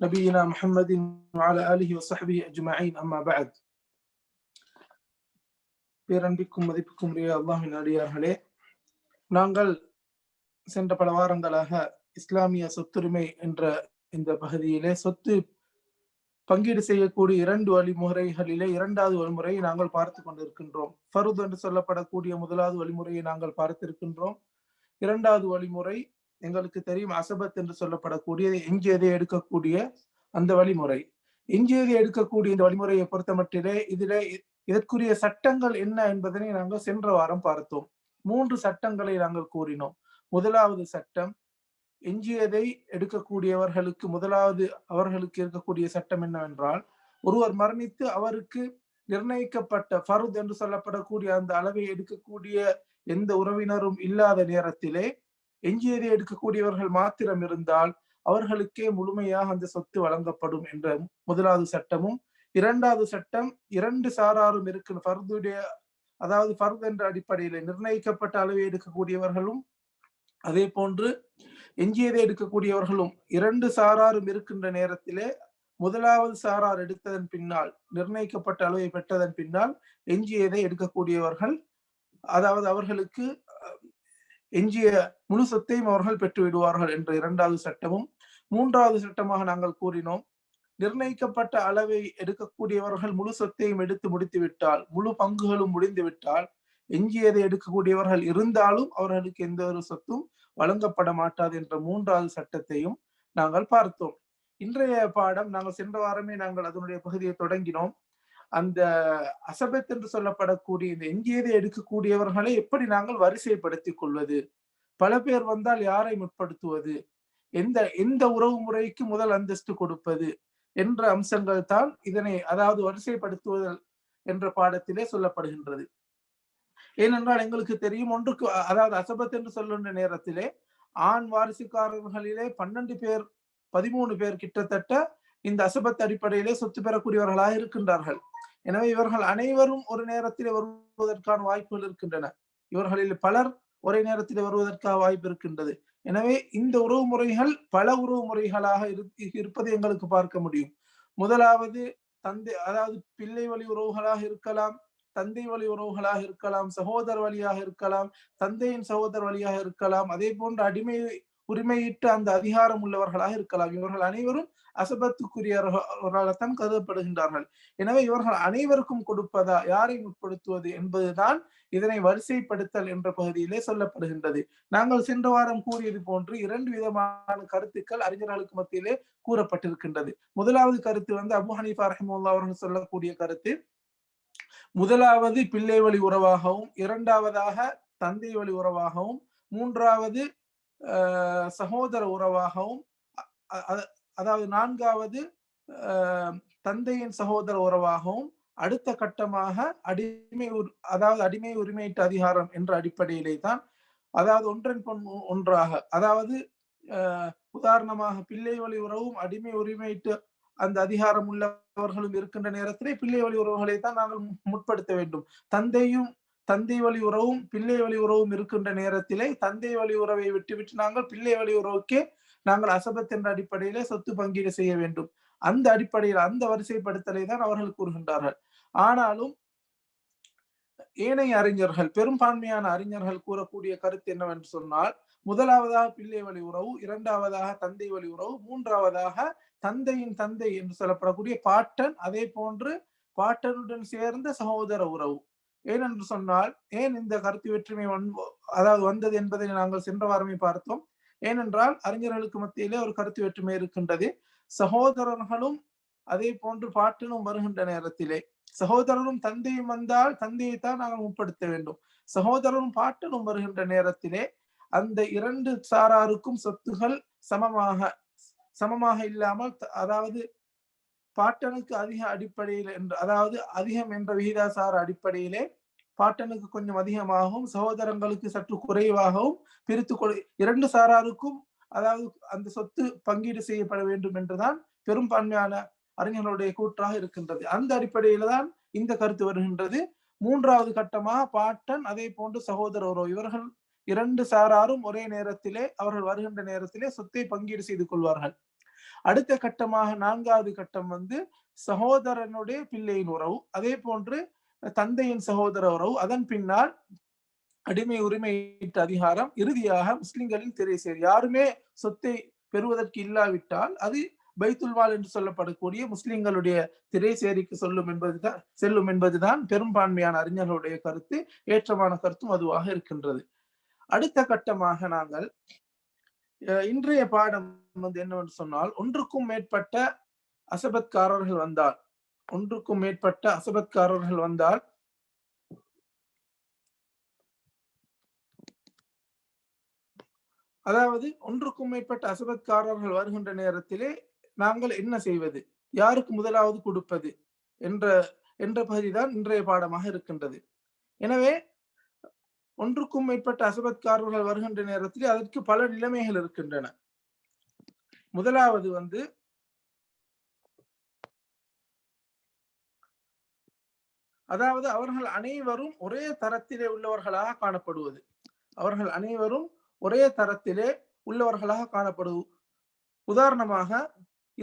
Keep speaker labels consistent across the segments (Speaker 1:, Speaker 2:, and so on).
Speaker 1: نبينا محمد وعلى آله وصحبه أجمعين أما بعد பேரன்பிக்கும் மதிப்புக்கும் உரிய அல்லாஹின் அடியார்களே நாங்கள் சென்ற பல வாரங்களாக இஸ்லாமிய சொத்துரிமை என்ற இந்த பகுதியிலே சொத்து பங்கீடு செய்யக்கூடிய இரண்டு வழிமுறைகளிலே இரண்டாவது வழிமுறையை நாங்கள் பார்த்து கொண்டிருக்கின்றோம் ஃபருத் என்று சொல்லப்படக்கூடிய முதலாவது வழிமுறையை நாங்கள் பார்த்திருக்கின்றோம் இரண்டாவது வழிமுறை எங்களுக்கு தெரியும் அசபத் என்று சொல்லப்படக்கூடிய எஞ்சியதை எடுக்கக்கூடிய அந்த வழிமுறை. எஞ்சியதை எடுக்கக்கூடிய இந்த வழிமுறையை பொறுத்தமட்டிலே இதிலே இதற்குரிய சட்டங்கள் என்ன என்பதனை நாங்கள் சென்ற வாரம் பார்த்தோம். மூன்று சட்டங்களை நாங்கள் கூறினோம். முதலாவது சட்டம் எஞ்சியதை எடுக்கக்கூடியவர்களுக்கு முதலாவது அவர்களுக்கு இருக்கக்கூடிய சட்டம் என்னவென்றால் ஒருவர் மரணித்து அவருக்கு நிர்ணயிக்கப்பட்ட ஃபருத் என்று சொல்லப்படக்கூடிய அந்த அளவை எடுக்கக்கூடிய எந்த உறவினரும் இல்லாத நேரத்திலே எஞ்சியதை எடுக்கக்கூடியவர்கள் மாத்திரம் இருந்தால் அவர்களுக்கே முழுமையாக அந்த சொத்து வழங்கப்படும் என்ற முதலாவது சட்டமும் இரண்டாவது சட்டம் இரண்டு சாராரும் இருக்கு ஃபர்துடைய அதாவது ஃபர்து என்ற அடிப்படையில் நிர்ணயிக்கப்பட்ட அளவை எடுக்கக்கூடியவர்களும் அதே போன்று எஞ்சியதை எடுக்கக்கூடியவர்களும் இரண்டு சாராரும் இருக்கின்ற நேரத்திலே முதலாவது சாரார் எடுத்ததன் பின்னால் நிர்ணயிக்கப்பட்ட அளவை பெற்றதன் பின்னால் எஞ்சியதை எடுக்கக்கூடியவர்கள் அதாவது அவர்களுக்கு எஞ்சிய முழு சொத்தையும் அவர்கள் பெற்று விடுவார்கள் என்ற இரண்டாவது சட்டமும் மூன்றாவது சட்டமாக நாங்கள் கூறினோம். நிர்ணயிக்கப்பட்ட அளவை எடுக்கக்கூடியவர்கள் முழு சொத்தையும் எடுத்து முடித்து விட்டால் முழு பங்குகளும் முடிந்து விட்டால் எஞ்சியதை எடுக்கக்கூடியவர்கள் இருந்தாலும் அவர்களுக்கு எந்த ஒரு சொத்தும் வழங்கப்பட மாட்டாது என்ற மூன்றாவது சட்டத்தையும் நாங்கள் பார்த்தோம். இன்றைய பாடம் நாங்கள் சென்ற வாரமே நாங்கள் அதனுடைய பகுதியை தொடங்கினோம். அந்த அசபத் என்று சொல்லப்படக்கூடிய இந்த எங்கேதை எடுக்கக்கூடியவர்களை எப்படி நாங்கள் வரிசைப்படுத்திக் கொள்வது? பல பேர் வந்தால் யாரை முற்படுத்துவது? எந்த எந்த உறவு முறைக்கு முதல் அந்தஸ்து கொடுப்பது? என்ற அம்சங்கள் தான் இதனை அதாவது வரிசைப்படுத்துவதல் என்ற பாடத்திலே சொல்லப்படுகின்றது. ஏனென்றால் எங்களுக்கு தெரியும் ஒன்றுக்கு அதாவது அசபத் என்று சொல்லுகின்ற நேரத்திலே ஆண் வாரிசுக்காரர்களிலே பன்னெண்டு பேர் பதிமூணு பேர் கிட்டத்தட்ட இந்த அசபத் அடிப்படையிலே சொத்து பெறக்கூடியவர்களாக இருக்கின்றார்கள். எனவே இவர்கள் அனைவரும் ஒரு நேரத்தில் வருவதற்கான வாய்ப்புகள் இருக்கின்றன. இவர்களில் பலர் ஒரே நேரத்தில் வருவதற்கான வாய்ப்பு இருக்கின்றது. எனவே இந்த உறவு முறைகள் பல உறவு முறைகளாக இருப்பதை எங்களுக்கு பார்க்க முடியும். முதலாவது தந்தை அதாவது பிள்ளை வழி உறவுகளாக இருக்கலாம் தந்தை வழி உறவுகளாக இருக்கலாம் சகோதர வழியாக இருக்கலாம் தந்தையின் சகோதர வழியாக இருக்கலாம் அதே போன்ற அடிமை உரிமையிட்டு அந்த அதிகாரம் உள்ளவர்களாக இருக்கலாம். இவர்கள் அனைவரும் அசபத்துக்குரியவர்களாகத்தான் கருதப்படுகின்றார்கள். எனவே இவர்கள் அனைவருக்கும் கொடுப்பதா யாரை முற்படுத்துவது என்பதுதான் இதனை வரிசைப்படுத்தல் என்ற பகுதியிலே சொல்லப்படுகின்றது. நாங்கள் சென்ற வாரம் கூறியது போன்று இரண்டு விதமான கருத்துக்கள் அறிஞர்களுக்கு மத்தியிலே கூறப்பட்டிருக்கின்றது. முதலாவது கருத்து வந்து அபு ஹனீஃபா ரஹமுல்லா அவர்கள் சொல்லக்கூடிய கருத்து முதலாவது பிள்ளை வழி உறவாகவும் இரண்டாவதாக தந்தை வழி உறவாகவும் மூன்றாவது சகோதர உறவாகவும் அதாவது நான்காவது தந்தையின் சகோதர உறவாகவும் அடுத்த கட்டமாக அடிமை அதாவது அடிமை உரிமையீட்டு அதிகாரம் என்ற அடிப்படையிலே தான் அதாவது ஒன்றன் பொன் ஒன்றாக அதாவது உதாரணமாக பிள்ளை வழி உறவும் அடிமை உரிமையிட்டு அந்த அதிகாரம் உள்ளவர்களும் இருக்கின்ற நேரத்திலே பிள்ளை வழி உறவுகளை தான் நாங்கள் முற்படுத்த வேண்டும். தந்தையும் தந்தை வழி உறவும் பிள்ளை வழி உறவும் இருக்கின்ற நேரத்திலே தந்தை வழி உறவை விட்டுவிட்டு நாங்கள் பிள்ளை வழி உறவுக்கே நாங்கள் அசபத் என்ற அடிப்படையிலே சொத்து பங்கீடு செய்ய வேண்டும். அந்த அடிப்படையில் அந்த வரிசைப்படுத்தலை தான் அவர்கள் கூறுகின்றார்கள். ஆனாலும் ஏனைய அறிஞர்கள் பெரும்பான்மையான அறிஞர்கள் கூறக்கூடிய கருத்து என்னவென்று சொன்னால் முதலாவதாக பிள்ளை வழி உறவு இரண்டாவதாக தந்தை வழி உறவு மூன்றாவதாக தந்தையின் தந்தை என்று சொல்லப்படக்கூடிய பாட்டன் அதே போன்று பாட்டனுடன் சேர்ந்த சகோதர உறவு. ஏனென்று சொன்னால் ஏன் இந்த கருத்து வேற்றுமை அதாவது வந்தது என்பதை நாங்கள் சென்ற வாரமே பார்த்தோம். ஏனென்றால் அறிஞர்களுக்கு மத்தியிலே ஒரு கருத்து வேற்றுமை இருக்கின்றது. சகோதரர்களும் அதே போன்று பாட்டிலும் வருகின்ற நேரத்திலே. சகோதரரும் தந்தையும் வந்தால் தந்தையை தான் நாங்கள் முற்படுத்த வேண்டும். சகோதரரும் பாட்டனும் வருகின்ற நேரத்திலே அந்த இரண்டு சாராருக்கும் சொத்துகள் சமமாக சமமாக இல்லாமல் அதாவது பாட்டனுக்கு அதிக அடிப்படையில் என்று அதாவது அதிகம் என்ற விகிதாசார அடிப்படையிலே பாட்டனுக்கு கொஞ்சம் அதிகமாகவும் சகோதரங்களுக்கு சற்று குறைவாகவும் பிரித்து கொடு இரண்டு சாராருக்கும் அதாவது அந்த சொத்து பங்கீடு செய்யப்பட வேண்டும் என்றுதான் பெரும்பான்மையான அறிஞர்களுடைய கூற்றாக இருக்கின்றது. அந்த அடிப்படையில தான் இந்த கருத்து வருகின்றது. மூன்றாவது கட்டமாக பாட்டன் அதே போன்று சகோதர உறவு இவர்கள் இரண்டு சாராரும் ஒரே நேரத்திலே அவர்கள் வருகின்ற நேரத்திலே சொத்தை பங்கீடு செய்து கொள்வார்கள். அடுத்த கட்டமாக நான்காவது கட்டம் வந்து சகோதரனுடைய பிள்ளையின் உறவு. அதே போன்று தந்தையின் சகோதர உறவு அதன் பின்னால் அடிமை உரிமை அதிகாரம் இறுதியாக முஸ்லிம்களின் திரைசேர் யாருமே சொத்தை பெறுவதற்கு இல்லாவிட்டால் அது பைத்துல்வால் என்று சொல்லப்படக்கூடிய முஸ்லிம்களுடைய திரை சேரிக்கு சொல்லும் என்பதுதான் செல்லும் என்பதுதான் பெரும்பான்மையான அறிஞர்களுடைய கருத்து ஏற்றமான கருத்தும் அதுவாக இருக்கின்றது. அடுத்த கட்டமாக நாங்கள் இன்றைய பாடம் வந்து என்னவென்று சொன்னால் ஒன்றுக்கும் மேற்பட்ட அசபத்காரர்கள் வந்தால் ஒன்றுக்கும் மேற்பட்ட அசபத்காரர்கள் வந்தால் அதாவது ஒன்றுக்கும் மேற்பட்ட அசபத்காரர்கள் வருகின்ற நேரத்திலே நாங்கள் என்ன செய்வது? யாருக்கு முதலாவது கொடுப்பது? என்ற என்ற பகுதிதான் இன்றைய பாடமாக இருக்கின்றது. எனவே ஒன்றுக்கும் மேற்பட்ட அசபத்காரர்கள் வருகின்ற நேரத்தில் அதற்கு பல நிலைமைகள் இருக்கின்றன. முதலாவது வந்து அதாவது அவர்கள் அனைவரும் ஒரே தரத்திலே உள்ளவர்களாக காணப்படுவது. அவர்கள் அனைவரும் ஒரே தரத்திலே உள்ளவர்களாக காணப்படுவது உதாரணமாக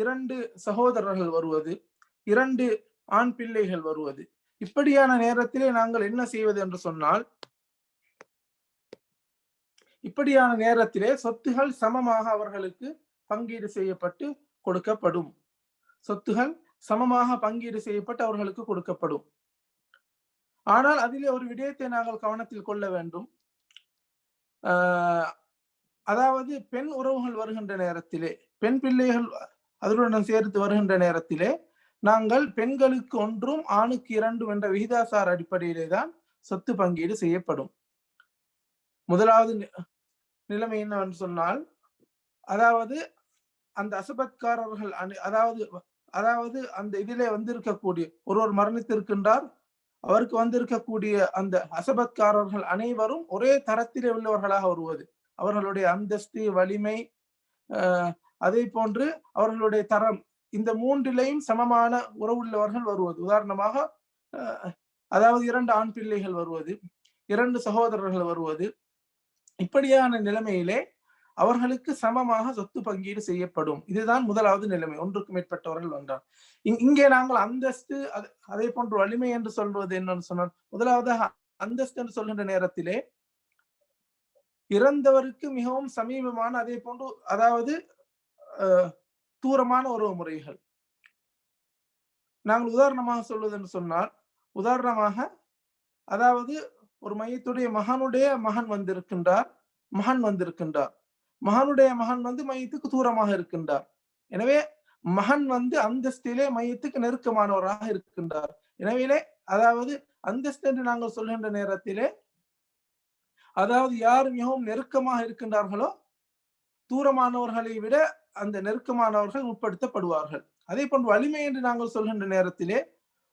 Speaker 1: இரண்டு சகோதரர்கள் வருவது இரண்டு ஆண் பிள்ளைகள் வருவது. இப்படியான நேரத்திலே நாங்கள் என்ன செய்வது என்று சொன்னால் இப்படியான நேரத்திலே சொத்துகள் சமமாக அவர்களுக்கு பங்கீடு செய்யப்பட்டு கொடுக்கப்படும். சொத்துகள் சமமாக பங்கீடு செய்யப்பட்டு அவர்களுக்கு கொடுக்கப்படும். ஆனால் அதிலே ஒரு விடயத்தை நாங்கள் கவனத்தில் கொள்ள வேண்டும். அதாவது பெண் உறவுகள் வருகின்ற நேரத்திலே பெண் பிள்ளைகள் அதனுடன் சேர்த்து வருகின்ற நேரத்திலே நாங்கள் பெண்களுக்கு ஒன்றும் ஆணுக்கு இரண்டும் என்ற விகிதாசார அடிப்படையிலே தான் சொத்து பங்கீடு செய்யப்படும். முதலாவது நிலைமை என்னவென்று சொன்னால் அதாவது அந்த அசபத்காரர்கள் அதாவது அதாவது அந்த இதிலே வந்திருக்கக்கூடிய ஒருவர் மரணித்திருக்கின்றார் அவருக்கு வந்திருக்கக்கூடிய அந்த அசபத்காரர்கள் அனைவரும் ஒரே தரத்திலே உள்ளவர்களாக வருவது. அவர்களுடைய அந்தஸ்து வலிமை அதே போன்று அவர்களுடைய தரம் இந்த மூன்றிலையும் சமமான உறவுள்ளவர்கள் வருவது. உதாரணமாக அதாவது இரண்டு ஆண் பிள்ளைகள் வருவது இரண்டு சகோதரர்கள் வருவது. இப்படியான நிலைமையிலே அவர்களுக்கு சமமாக சொத்து பங்கீடு செய்யப்படும். இதுதான் முதலாவது நிலைமை. ஒன்றுக்கு மேற்பட்டவர்கள் வந்தார் இங்கே நாங்கள் அந்தஸ்து அதே போன்று வலிமை என்று சொல்வது என்னன்னு சொன்னால் முதலாவதாக அந்தஸ்து என்று சொல்கின்ற நேரத்திலே இறந்தவருக்கு மிகவும் சமீபமான அதே போன்று அதாவது தூரமான உறவு முறைகள். நாங்கள் உதாரணமாக சொல்வது என்று சொன்னால் உதாரணமாக அதாவது ஒரு மையத்துடைய மகனுடைய மகன் வந்திருக்கின்றார் மகன் வந்திருக்கின்றார். மகனுடைய மகன் வந்து மையத்துக்கு தூரமாக இருக்கின்றார். எனவே மகன் வந்து அந்தஸ்திலே மையத்துக்கு நெருக்கமானவராக இருக்கின்றார். எனவே அதாவது அந்தஸ்து என்று நாங்கள் சொல்கின்ற நேரத்திலே அதாவது யார் மிகவும் நெருக்கமாக இருக்கின்றார்களோ தூரமானவர்களை விட அந்த நெருக்கமானவர்கள் உட்படுத்தப்படுவார்கள். அதே போன்று வலிமை என்று நாங்கள் சொல்கின்ற நேரத்திலே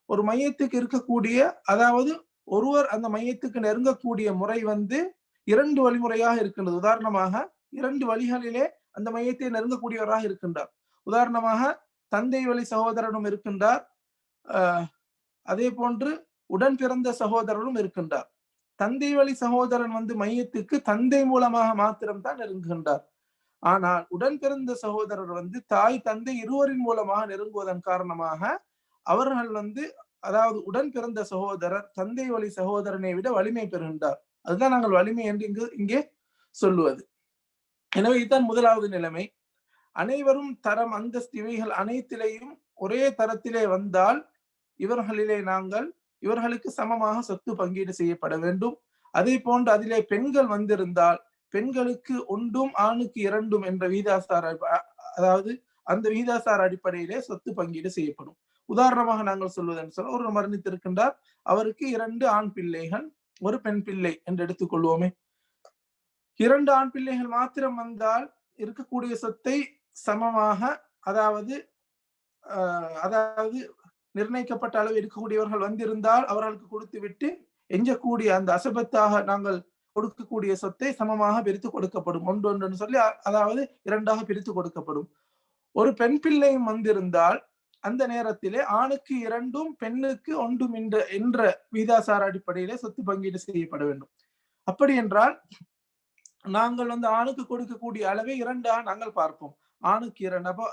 Speaker 1: ஒரு மையத்துக்கு இருக்கக்கூடிய அதாவது ஒருவர் அந்த மையத்துக்கு நெருங்கக்கூடிய முறை வந்து இரண்டு வழிமுறையாக இருக்கின்றது. உதாரணமாக இரண்டு வழிகளிலே அந்த மையத்தை நெருங்கக்கூடியவராக இருக்கின்றார். உதாரணமாக தந்தை வழி சகோதரனும் இருக்கின்றார். அதே போன்று உடன் பிறந்த சகோதரனும் இருக்கின்றார். தந்தை வழி சகோதரன் வந்து மையத்துக்கு தந்தை மூலமாக மாத்திரம்தான் நெருங்குகின்றார். ஆனால் உடன் பிறந்த சகோதரர் வந்து தாய் தந்தை இருவரின் மூலமாக நெருங்குவதன் காரணமாக அவர்கள் வந்து அதாவது உடன் பிறந்த சகோதரர் தந்தை வழி சகோதரனை விட வலிமை பெறுகின்றார். அதுதான் நாங்கள் வலிமை என்று இங்கு இங்கே சொல்லுவது. எனவே இதுதான் முதலாவது நிலைமை. அனைவரும் தரம் அந்தஸ்து இவைகள் அனைத்திலேயும் ஒரே தரத்திலே வந்தால் இவர்களிலே நாங்கள் இவர்களுக்கு சமமாக சொத்து பங்கீடு செய்யப்பட வேண்டும். அதே போன்று அதிலே பெண்கள் வந்திருந்தால் பெண்களுக்கு ஒன்றும் ஆணுக்கு இரண்டும் என்ற விகிதாசார அதாவது அந்த விகிதாசார அடிப்படையிலே சொத்து பங்கீடு செய்யப்படும். உதாரணமாக நாங்கள் சொல்வதென்று சொல்ல ஒரு மரணித்திருக்கின்றார் அவருக்கு இரண்டு ஆண் பிள்ளைகள் ஒரு பெண் பிள்ளை என்று எடுத்துக்கொள்வோமே. இரண்டு ஆண் பிள்ளைகள் மாத்திரம் வந்தால் இருக்கக்கூடிய சொத்தை சமமாக அதாவது அதாவது நிர்ணயிக்கப்பட்ட அளவு இருக்கக்கூடியவர்கள் வந்திருந்தால் அவர்களுக்கு கொடுத்து விட்டு எஞ்சக்கூடிய அந்த அசபத்தாக நாங்கள் கொடுக்கக்கூடிய சொத்தை சமமாக பிரித்து கொடுக்கப்படும். ஒன்று ஒன்று சொல்லி அதாவது இரண்டாக பிரித்து கொடுக்கப்படும். ஒரு பெண் பிள்ளையும் வந்திருந்தால் அந்த நேரத்திலே ஆணுக்கு இரண்டும் பெண்ணுக்கு ஒன்றும் என்ற என்ற விகிதாசார அடிப்படையிலே சொத்து பங்கீடு செய்யப்பட வேண்டும். அப்படி என்றால் நாங்கள் வந்து ஆணுக்கு கொடுக்கக்கூடிய அளவை இரண்டு நாங்கள் பார்ப்போம். ஆணுக்கு இரண்டு. அப்போ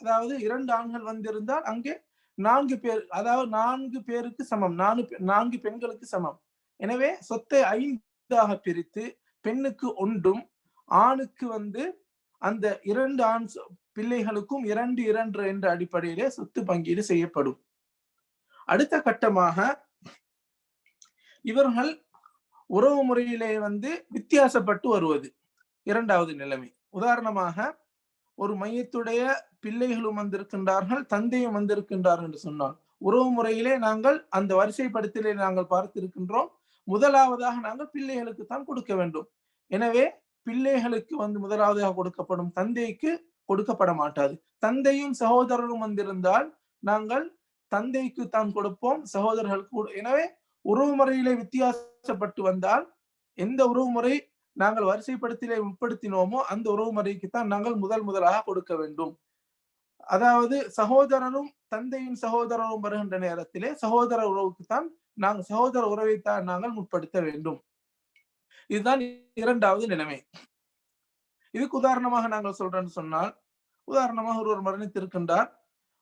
Speaker 1: அதாவது இரண்டு ஆண்கள் வந்திருந்தால் அங்கே நான்கு பேர் அதாவது நான்கு பேருக்கு சமம். நான்கு நான்கு பெண்களுக்கு சமம். எனவே சொத்தை ஐந்தாக பிரித்து பெண்ணுக்கு ஒன்றும் ஆணுக்கு வந்து அந்த இரண்டு ஆண் பிள்ளைகளுக்கும் இரண்டு இரண்டு என்ற அடிப்படையிலே சொத்து பங்கீடு செய்யப்படும். அடுத்த கட்டமாக இவர்கள் உறவு முறையிலே வந்து வித்தியாசப்பட்டு வருவது. இரண்டாவது நிலைமை. உதாரணமாக ஒரு மையத்துடைய பிள்ளைகளும் வந்திருக்கின்றார்கள் தந்தையும் வந்திருக்கின்றார்கள் என்று சொன்னால் உறவு முறையிலே நாங்கள் அந்த வரிசைப்படுத்தலை நாங்கள் பார்த்திருக்கின்றோம். முதலாவதாக நாங்கள் பிள்ளைகளுக்கு தான் கொடுக்க வேண்டும். எனவே பிள்ளைகளுக்கு வந்து முதலாவதாக கொடுக்கப்படும் தந்தைக்கு கொடுக்கப்பட மாட்டாது. தந்தையும் சகோதரரும் வந்திருந்தால் நாங்கள் தந்தைக்கு தான் கொடுப்போம் சகோதரர்களுக்கு எனவே உறவு முறையிலே பிரயாசப்பட்டு வந்தால் எந்த உறவுமுறை நாங்கள் வரிசைப்படுத்திலே உட்படுத்தினோமோ அந்த உறவுமுறைக்கு தான் நாங்கள் முதல் முதலாக கொடுக்க வேண்டும். அதாவது சகோதரரும் தந்தையின் சகோதரரும் வருகின்ற நேரத்திலே சகோதர உறவுக்கு தான் நாங்கள் சகோதர உறவைத்தான் நாங்கள் முற்படுத்த வேண்டும். இதுதான் இரண்டாவது நிலைமை. இதுக்கு உதாரணமாக நாங்கள் சொல்றேன்னு சொன்னால் உதாரணமாக ஒருவர் மரணித்திருக்கின்றார்.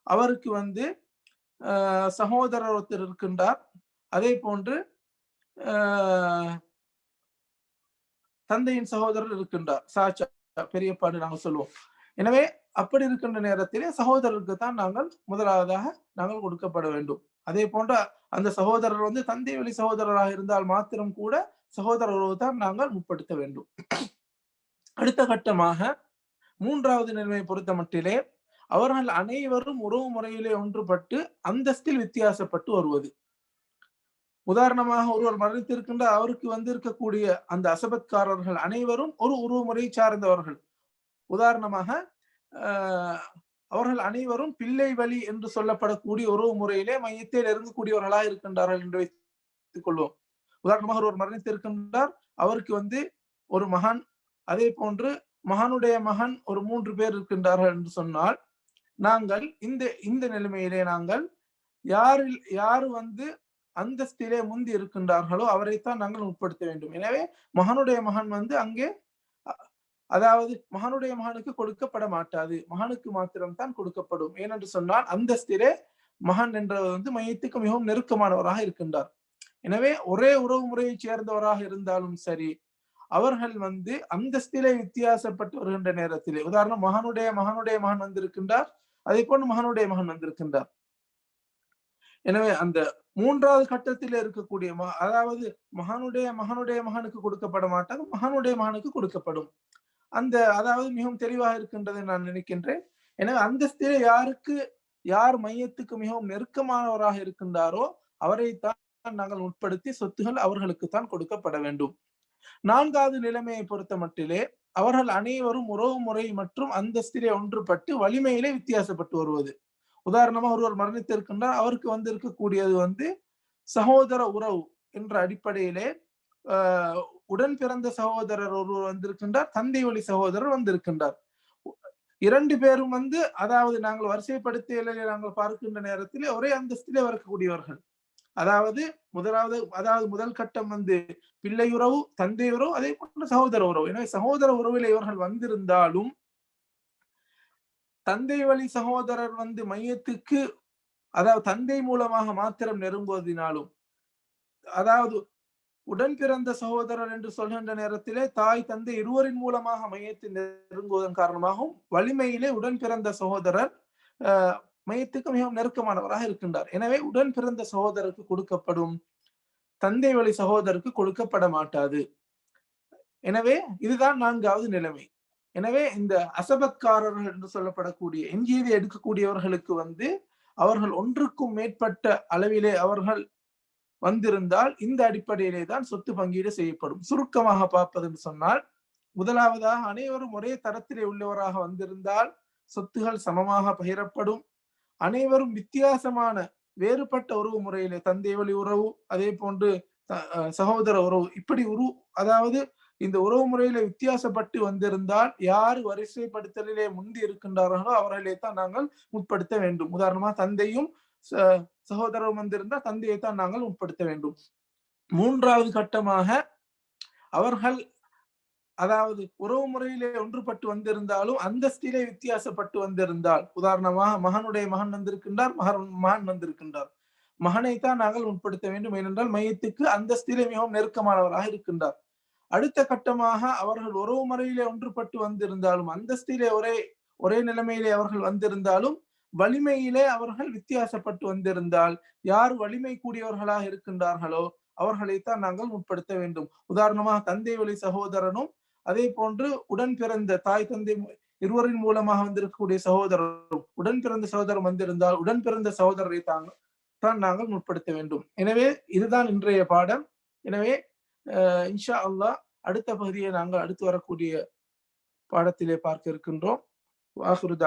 Speaker 1: அவருக்கு வந்து சகோதரர் ஒருத்தர் இருக்கின்றார். அதே போன்று தந்தையின் சகோதரர் இருக்கின்றார். சாச்சா பெரியப்பாடு நாங்கள் சொல்லுவோம். எனவே அப்படி இருக்கின்ற நேரத்திலே சகோதரருக்கு தான் நாங்கள் முதலாவதாக நாங்கள் கொடுக்கப்பட வேண்டும். அதே போன்ற அந்த சகோதரர் வந்து தந்தை வழி சகோதரராக இருந்தால் மாத்திரம் கூட சகோதர உறவு தான் நாங்கள் முற்படுத்த வேண்டும். அடுத்த கட்டமாக மூன்றாவது நிலைமை பொறுத்த மட்டிலே அவர்கள் அனைவரும் உறவு முறையிலே ஒன்றுபட்டு அந்தஸ்தில் வித்தியாசப்பட்டு வருவது. உதாரணமாக ஒருவர் மரணித்திருக்கின்ற அவருக்கு வந்திருக்கக்கூடிய அந்த அசபத்காரர்கள் அனைவரும் ஒரு உருவமுறை சார்ந்தவர்கள். உதாரணமாக அவர்கள் அனைவரும் பிள்ளை வழி என்று சொல்லப்படக்கூடிய உறவு முறையிலே மையத்தை இறங்கக்கூடியவர்களாக இருக்கின்றார்கள் என்று வைத்துக் கொள்வோம். உதாரணமாக ஒருவர் மரணித்திருக்கின்றார் அவருக்கு வந்து ஒரு மகன் அதே போன்று மகனுடைய மகன் ஒரு மூன்று பேர் இருக்கின்றார்கள் என்று சொன்னால் நாங்கள் இந்த இந்த நிலைமையிலே நாங்கள் யாரில் யாரு வந்து அந்தஸ்திலே முந்தி இருக்கின்றார்களோ அவரைத்தான் நாங்கள் உட்படுத்த வேண்டும். எனவே மகனுடைய மகன் வந்து அங்கே அதாவது மகனுடைய மகனுக்கு கொடுக்கப்பட மாட்டாது. மகனுக்கு மாத்திரம்தான் கொடுக்கப்படும். ஏனென்று சொன்னால் அந்தஸ்திலே மகன் என்றவர் வந்து மையத்துக்கு மிகவும் நெருக்கமானவராக இருக்கின்றார். எனவே ஒரே உறவு முறையை சேர்ந்தவராக இருந்தாலும் சரி அவர்கள் வந்து அந்தஸ்திலே வித்தியாசப்பட்டு வருகின்ற நேரத்திலே உதாரணம் மகனுடைய மகனுடைய மகன் வந்திருக்கின்றார் அதே போன்று மகனுடைய மகன் வந்திருக்கின்றார். எனவே அந்த மூன்றாவது கட்டத்தில் இருக்கக்கூடிய அதாவது மகனுடைய மகனுடைய மகனுக்கு கொடுக்கப்பட மாட்டாங்க மகனுடைய மகனுக்கு கொடுக்கப்படும். அந்த அதாவது மிகவும் தெளிவாக இருக்கின்றதை நான் நினைக்கின்றேன். எனவே அந்தஸ்திலே யாருக்கு யார் மையத்துக்கு மிகவும் நெருக்கமானவராக இருக்கின்றாரோ அவரைத்தான் நாங்கள் உட்படுத்தி சொத்துகள் அவர்களுக்கு தான் கொடுக்கப்பட வேண்டும். நான்காவது நிலைமையை பொறுத்த மட்டிலே அவர்கள் அனைவரும் உறவு முறை மற்றும் அந்தஸ்திலே ஒன்றுபட்டு வலிமையிலே வித்தியாசப்பட்டு வருவது. உதாரணமா ஒருவர் மரணித்திருக்கின்றார். அவருக்கு வந்து இருக்கக்கூடியது வந்து சகோதர உறவு என்ற அடிப்படையிலே உடன் பிறந்த சகோதரர் ஒருவர் வந்திருக்கின்றார். தந்தை வழி சகோதரர் வந்திருக்கின்றார். இரண்டு பேரும் வந்து அதாவது நாங்கள் வரிசைப்படுத்தியலை நாங்கள் பார்க்கின்ற நேரத்திலே ஒரே அந்தஸ்திலே வரக்கூடியவர்கள். அதாவது முதலாவது அதாவது முதல் கட்டம் வந்து பிள்ளை உறவு தந்தை உறவு அதே போன்ற சகோதர உறவு. எனவே சகோதர உறவில் இவர்கள் வந்திருந்தாலும் தந்தை வழி சகோதரர் வந்து மையத்துக்கு அதாவது தந்தை மூலமாக மாத்திரம் நெருங்குவதினாலும் அதாவது உடன் பிறந்த சகோதரர் என்று சொல்கின்ற நேரத்திலே தாய் தந்தை இருவரின் மூலமாக மையத்தில் நெருங்குவதன் காரணமாகவும் வலிமையிலே உடன் பிறந்த சகோதரர் மையத்துக்கு மிகவும் நெருக்கமானவராக இருக்கின்றார். எனவே உடன் பிறந்த சகோதரருக்கு கொடுக்கப்படும் தந்தை வழி சகோதரருக்கு கொடுக்கப்பட மாட்டாது. எனவே இதுதான் நான்காவது நிலைமை. எனவே இந்த அசபக்காரர்கள் என்று சொல்லப்படக்கூடிய எஞ்சியதை எடுக்கக்கூடியவர்களுக்கு வந்து அவர்கள் ஒன்றுக்கும் மேற்பட்ட அளவிலே அவர்கள் வந்திருந்தால் இந்த அடிப்படையிலே தான் சொத்து பங்கீடு செய்யப்படும். சுருக்கமாக பார்ப்பது சொன்னால் முதலாவதாக அனைவரும் ஒரே தரத்திலே உள்ளவராக வந்திருந்தால் சொத்துகள் சமமாக பகிரப்படும். அனைவரும் வித்தியாசமான வேறுபட்ட உறவு முறையிலே தந்தை வழி உறவு அதே போன்று சகோதர உறவு இப்படி உரு அதாவது இந்த உறவு முறையில வித்தியாசப்பட்டு வந்திருந்தால் யார் வரிசைப்படுத்தலிலே முந்தி இருக்கின்றார்களோ அவர்களே தான் நாங்கள் உட்படுத்த வேண்டும். உதாரணமா தந்தையும் சகோதரரும் வந்திருந்தால் தந்தையை தான் நாங்கள் உட்படுத்த வேண்டும். மூன்றாவது கட்டமாக அவர்கள் அதாவது உறவு முறையிலே ஒன்றுபட்டு வந்திருந்தாலும் அந்தஸ்திலே வித்தியாசப்பட்டு வந்திருந்தால் உதாரணமாக மகனுடைய மகன் வந்திருக்கின்றார் மகன் மகன் வந்திருக்கின்றார். மகனைத்தான் நாங்கள் உட்படுத்த வேண்டும். ஏனென்றால் மையத்துக்கு அந்தஸ்திலே மிகவும் நெருக்கமானவராக இருக்கின்றார். அடுத்த கட்டமாக அவர்கள் உறவு முறையிலே ஒன்றுபட்டு வந்திருந்தாலும் அந்தஸ்திலே ஒரே ஒரே நிலைமையிலே அவர்கள் வந்திருந்தாலும் வலிமையிலே அவர்கள் வித்தியாசப்பட்டு வந்திருந்தால் யார் வலிமை கூடியவர்களாக இருக்கின்றார்களோ அவர்களைத்தான் நாங்கள் முற்படுத்த வேண்டும். உதாரணமாக தந்தை வழி சகோதரனும் அதே போன்று உடன் பிறந்த தாய் தந்தை இருவரின் மூலமாக வந்திருக்கக்கூடிய சகோதரரும் உடன் பிறந்த சகோதரர் வந்திருந்தால் உடன் பிறந்த சகோதரரை தாங்க தான் நாங்கள் முற்படுத்த வேண்டும். எனவே இதுதான் இன்றைய பாடம். எனவே இன்ஷா அல்லாஹ் அடுத்த பகுதியை நாங்கள் அடுத்து வரக்கூடிய பாடத்திலே பார்க்க இருக்கின்றோம். வாகுருதா